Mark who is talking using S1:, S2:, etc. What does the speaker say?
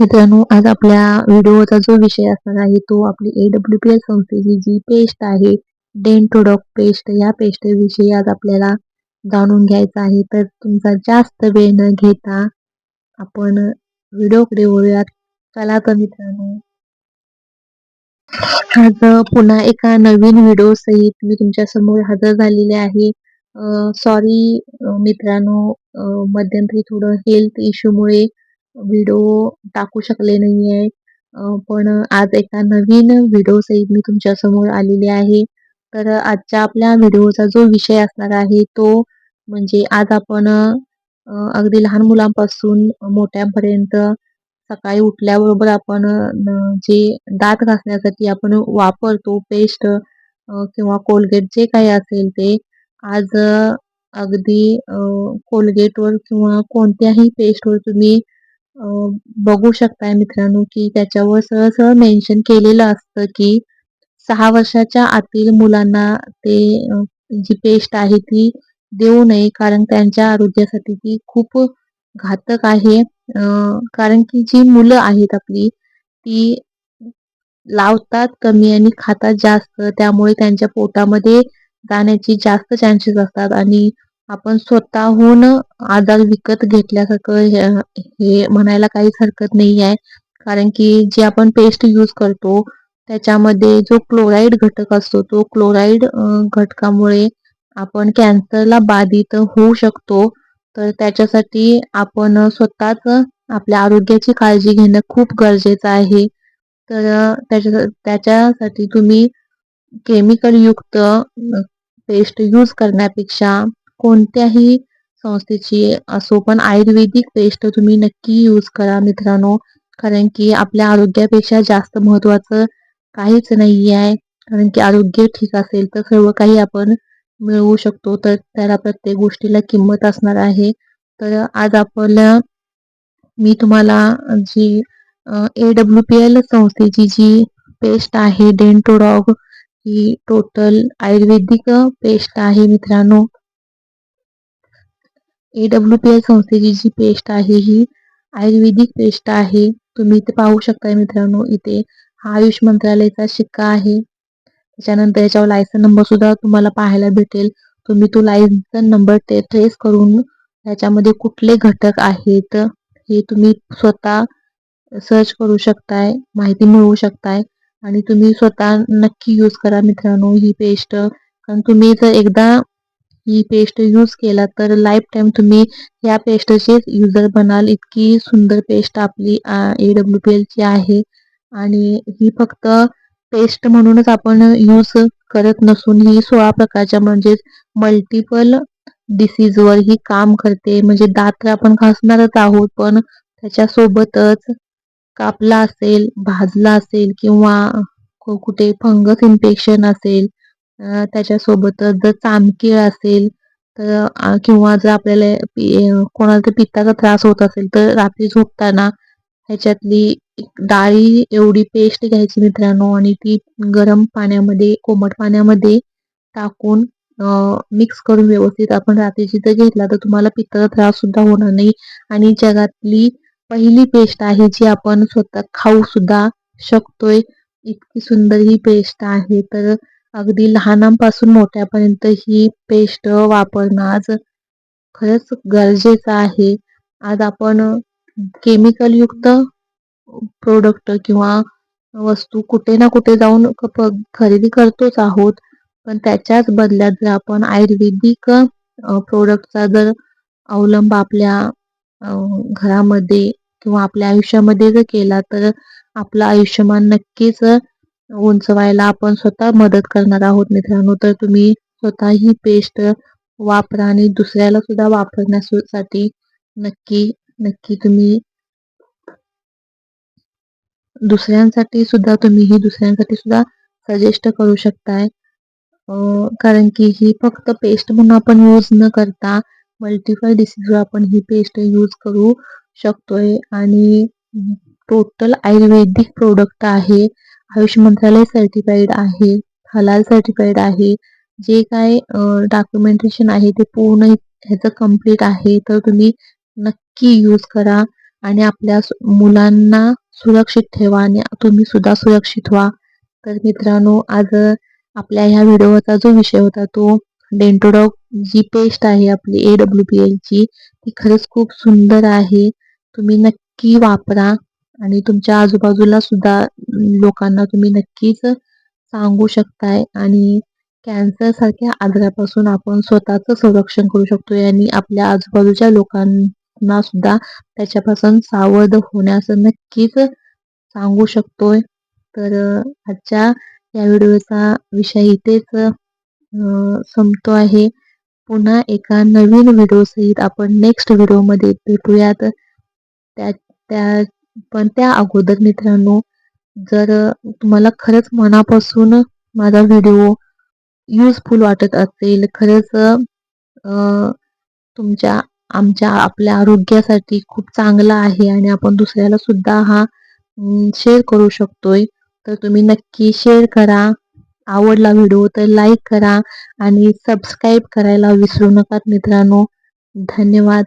S1: मित्रांनो आज आपल्या व्हिडिओचा जो विषय असणार आहे तो आपली ए डब्ल्यू पी एल संस्थेची जी पेस्ट आहे डेंटोडॉक पेस्ट या पेस्ट विषयी आज आपल्याला जाणून घ्यायचा आहे. तर तुमचा जास्त वेळ न घेता आपण व्हिडिओकडे वळूयात. चला तर मित्रांनो. आज पुन्हा एका नवीन व्हिडिओ सहित मी तुमच्यासमोर हजर झालेले आहे. सॉरी मित्रांनो मध्यंतरी थोडं हेल्थ इश्यूमुळे व्हिडिओ टाकू शकले नाही आहे पण आज एका नवीन व्हिडिओ सहित मी तुमच्यासमोर आहे. तर आजच्या आपल्या व्हिडिओचा जो विषय असणार आहे तो म्हणजे आज आपण अगदी लहान मुलांपासून मोठ्यांपर्यंत सकाळी उठल्याबरोबर आपण जे दात घासण्यासाठी आपण वापरतो पेस्ट किंवा कोलगेट जे काही असेल ते आज अगदी कोलगेटवर किंवा कोणत्याही पेस्टवर तुम्ही बघू शकताय मित्रांनो की त्याच्यावर सरळ सरळ मेन्शन केलेलं असतं की सहा वर्षाच्या आतील मुलांना ते जी पेस्ट आहे ती देऊ नये कारण त्यांच्या आरोग्यासाठी ती खूप घातक आहे. कारण की जी मुलं आहेत आपली ती लावतात कमी आणि खातात जास्त. त्यामुळे त्यांच्या पोटामध्ये जाण्याची जास्त चान्सेस असतात आणि आपण स्वतःहून आजार विकत घेतल्यासारखं हे म्हणायला काहीच हरकत नाही आहे. कारण की जे आपण पेस्ट यूज करतो त्याच्यामध्ये जो क्लोराईड घटक असतो तो क्लोराईड घटकामुळे आपण कॅन्सरला बाधित होऊ शकतो. तर त्याच्यासाठी आपण स्वतःच आपल्या आरोग्याची काळजी घेणं खूप गरजेचं आहे. तर त्याच्या त्याच्यासाठी तुम्ही केमिकलयुक्त पेस्ट यूज करण्यापेक्षा कोणत्याही संस्थेची असो पण आयुर्वेदिक पेस्ट तुम्ही नक्की यूज करा मित्रांनो. कारण की आपल्या आरोग्यापेक्षा जास्त महत्वाचं काहीच नाही आहे कारण की आरोग्य ठीक असेल तर सर्व काही आपण मिळवू शकतो. तर त्याला प्रत्येक गोष्टीला किंमत असणार आहे. तर आज आपल्या मी तुम्हाला G A W P L संस्थेची जी पेस्ट आहे डेंटोडॉग ही टोटल आयुर्वेदिक पेस्ट आहे मित्रांनो. ए डब्ल्यू पी एल संस्थेची जी पेस्ट आहे ही आयुर्वेदिक पेस्ट आहे. तुम्ही इथे पाहू शकताय मित्रांनो इथे हा आयुष मंत्रालयाचा शिक्का आहे. त्याच्यानंतर याच्यावर लायसन नंबर सुद्धा तुम्हाला पाहायला भेटेल. तुम्ही तो लायसन नंबर ते ट्रेस करून त्याच्यामध्ये कुठले घटक आहेत हे तुम्ही स्वतः सर्च करू शकताय माहिती मिळवू शकताय. आणि तुम्ही स्वतः नक्की यूज करा मित्रांनो ही पेस्ट कारण तुम्ही जर एकदा ही पेस्ट यूज केला तर लाईफ टाईम तुम्ही या पेस्टचेच युजर बनाल. इतकी सुंदर पेस्ट आपली ए डब्ल्यू पी एलची आहे. आणि ही फक्त पेस्ट म्हणूनच आपण यूज करत नसून ही सोळा प्रकारच्या म्हणजेच मल्टिपल डिसीजवर ही काम करते. म्हणजे दात आपण घासणारच आहोत पण त्याच्यासोबतच कापला असेल भाजला असेल किंवा कुठे फंगस इन्फेक्शन असेल त्याच्यासोबतच जर चामकीळ असेल तर किंवा जर आपल्याला कोणाला तर पित्ताचा त्रास होत असेल तर रात्री झोपताना ह्याच्यातली डाळी एवढी पेस्ट घ्यायची मित्रांनो आणि ती गरम पाण्यामध्ये कोमट पाण्यामध्ये टाकून मिक्स करून व्यवस्थित आपण रात्रीची जर घेतला तर तुम्हाला पित्ताचा त्रास सुद्धा होणार नाही. आणि जगातली पहिली पेस्ट आहे जी आपण स्वतः खाऊ सुद्धा शकतोय इतकी सुंदर ही पेस्ट आहे. तर अगदी लहानांपासून मोठ्यापर्यंत ही पेस्ट वापरणं आज खरंच गरजेचं आहे. आज आपण केमिकलयुक्त प्रोडक्ट किंवा वस्तू कुठे ना कुठे जाऊन खरेदी करतोच आहोत. पण त्याच्याच बदल्यात जर आपण आयुर्वेदिक प्रोडक्टचा जर अवलंब आपल्या घरामध्ये किंवा आपल्या आयुष्यामध्ये जर केला तर आपलं आयुष्यमान नक्कीच उंचवायला आपण स्वतः मदत करणार आहोत मित्रांनो. तर तुम्ही स्वतः ही पेस्ट वापरा आणि दुसऱ्याला सुद्धा वापरण्यासाठी नक्की नक्की तुम्ही दुसऱ्यांसाठी सुद्धा तुम्ही ही दुसऱ्यांसाठी सुद्धा सजेस्ट करू शकताय. कारण की ही फक्त पेस्ट म्हणून आपण यूज न करता मल्टिपल डिसीजवर आपण ही पेस्ट यूज करू शकतोय. आणि टोटल आयुर्वेदिक प्रोडक्ट आहे. आयुष मंत्रालय सर्टिफाईड आहे हलाल सर्टिफाईड आहे. जे काय डॉक्युमेंटेशन आहे ते पूर्ण ह्याचं कंप्लीट आहे. तर तुम्ही नक्की यूज करा आणि आपल्या मुलांना सुरक्षित ठेवा आणि तुम्ही सुद्धा सुरक्षित व्हा. तर मित्रांनो आज आपल्या ह्या व्हिडिओचा जो विषय होता तो डेंटोडॉग जी पेस्ट आहे आपली ए डब्ल्यू पी एलची ती खरंच खूप सुंदर आहे. तुम्ही नक्की वापरा. आणि तुमच्या आजूबाजूला सुद्धा लोकांना तुम्ही नक्कीच सांगू शकताय. आणि कॅन्सर सारख्या आजारापासून आपण स्वतःचं संरक्षण करू शकतो आणि आपल्या आजूबाजूच्या लोकांना सुद्धा त्याच्यापासून सावध होण्यास नक्कीच सांगू शकतोय. तर आजच्या या व्हिडिओचा विषय इथेच संपतो आहे. पुन्हा एका नवीन व्हिडिओसहित आपण नेक्स्ट व्हिडिओमध्ये भेटूयात. त्या त्या पण त्या अगोदर मित्रांनो जर तुम्हाला खरंच मनापासून माझा व्हिडिओ युजफुल वाटत असेल खरंच तुमच्या आमच्या आपल्या आरोग्यासाठी खूप चांगला आहे आणि आपण दुसऱ्याला सुद्धा हा शेअर करू शकतोय तर तुम्ही नक्की शेअर करा. आवडला व्हिडिओ तर लाईक करा आणि सबस्क्राईब करायला विसरू नका मित्रांनो. धन्यवाद.